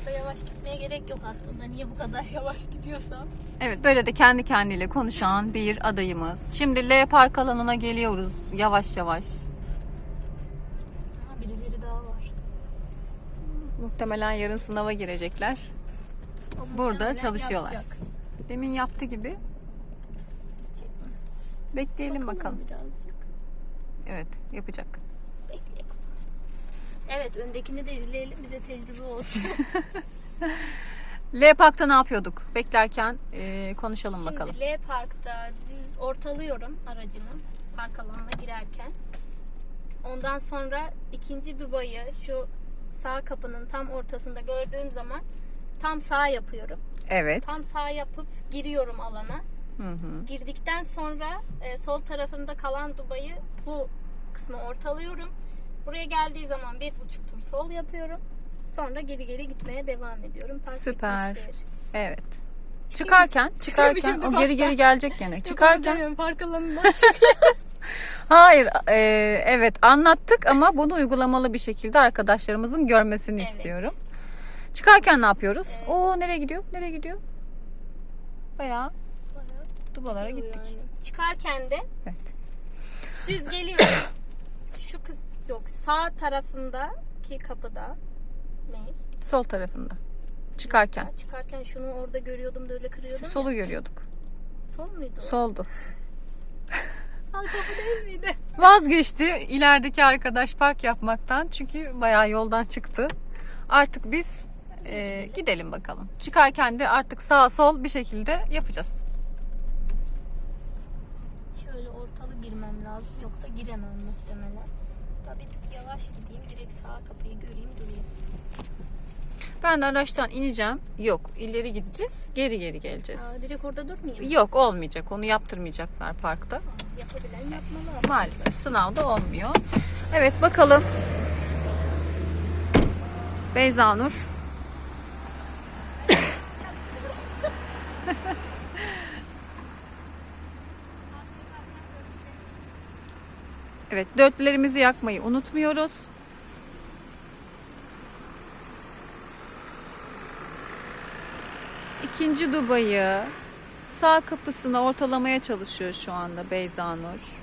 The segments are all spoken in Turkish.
kadar da yavaş gitmeye gerek yok aslında. Niye bu kadar yavaş gidiyorsam. Evet böyle de kendi kendiyle konuşan bir adayımız. Şimdi L park alanına geliyoruz yavaş yavaş. Ha, birileri daha var. Muhtemelen yarın sınava girecekler. O Burada çalışıyorlar. yapacak. Demin yaptı gibi. Bekleyelim bakalım. Birazcık. Evet yapacak. Evet öndekini de izleyelim bize tecrübe olsun. L parkta ne yapıyorduk? Beklerken e, konuşalım bakalım. Şimdi L Park'ta düz ortalıyorum aracımı park alanına girerken. Ondan sonra ikinci Dubai'yi şu sağ kapının tam ortasında gördüğüm zaman tam sağ yapıyorum. Evet. Tam sağ yapıp giriyorum alana. Hı hı. Girdikten sonra e, sol tarafımda kalan Dubai'yi bu kısmı ortalıyorum. Buraya geldiği zaman bir buçuk tur sol yapıyorum. Sonra geri geri gitmeye devam ediyorum. Park Süper. bitmiştir. Evet. Çıkarken, çıkarken o geri geri gelecek gene. Çıkarken park alanından. Hayır, e, evet anlattık ama bunu uygulamalı bir şekilde arkadaşlarımızın görmesini Evet. istiyorum. Çıkarken ne yapıyoruz? Evet. Oo nereye gidiyor? Nereye gidiyor? Bayağı dubalara Gidiyor gittik. yani. Çıkarken de Evet. düz geliyorum. Şu kız yok sağ tarafındaki kapıda ne? Sol tarafında. Çıkarken. Çıkarken şunu orada görüyordum da öyle kırıyordum. Biz solu görüyorduk. ya. Sol muydu? o? Soldu. Sağ kapı değil miydi? Vazgeçti ilerideki arkadaş park yapmaktan çünkü bayağı yoldan çıktı. Artık biz e, gidelim bakalım. Çıkarken de artık sağ sol bir şekilde yapacağız. Şöyle ortalı girmem lazım yoksa giremem muhtemelen. Tabii bir yavaş gideyim direkt sağ kapıyı göreyim durayım. Ben de araçtan ineceğim. Yok ileri gideceğiz. Geri geri geleceğiz. Aa, direkt orada durmayayım. Yok olmayacak. Onu yaptırmayacaklar parkta. Aa, Yapabilen yapmalı aslında. Maalesef sınavda olmuyor. Evet bakalım. Beyza Nur. Evet dörtlerimizi yakmayı unutmuyoruz. İkinci Dubai'yi sağ kapısını ortalamaya çalışıyor şu anda Beyza Nur.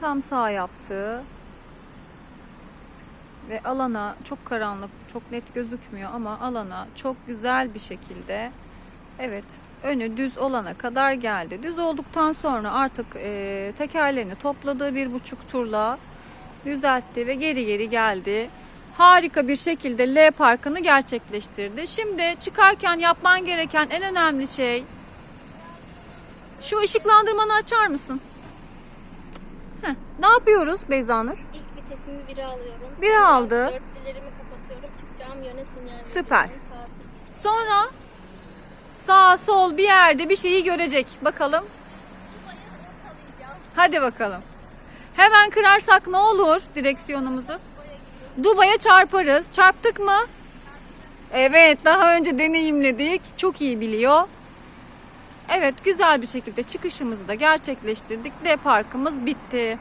Tam sağ yaptı. Ve alana çok karanlık, çok net gözükmüyor ama alana çok güzel bir şekilde evet önü düz olana kadar geldi. Düz olduktan sonra artık e, tekerlerini topladığı bir buçuk turla düzeltti ve geri geri geldi. Harika bir şekilde L parkını gerçekleştirdi. Şimdi çıkarken yapman gereken en önemli şey şu ışıklandırmanı açar mısın? Heh, ne yapıyoruz Beyzanur? İlk vitesimi biri alıyorum. Biri Sonra aldı. Dörtlülerimi kapatıyorum. Çıkacağım yöne sinyal Süper. veriyorum. Sağ sinyal. Sonra sağ sol bir yerde bir şeyi görecek. Bakalım. Hadi bakalım. Hemen kırarsak ne olur direksiyonumuzu? Dubaya çarparız. Çarptık mı? Evet, daha önce deneyimledik. Çok iyi biliyor. Evet, güzel bir şekilde çıkışımızı da gerçekleştirdik. D parkımız bitti.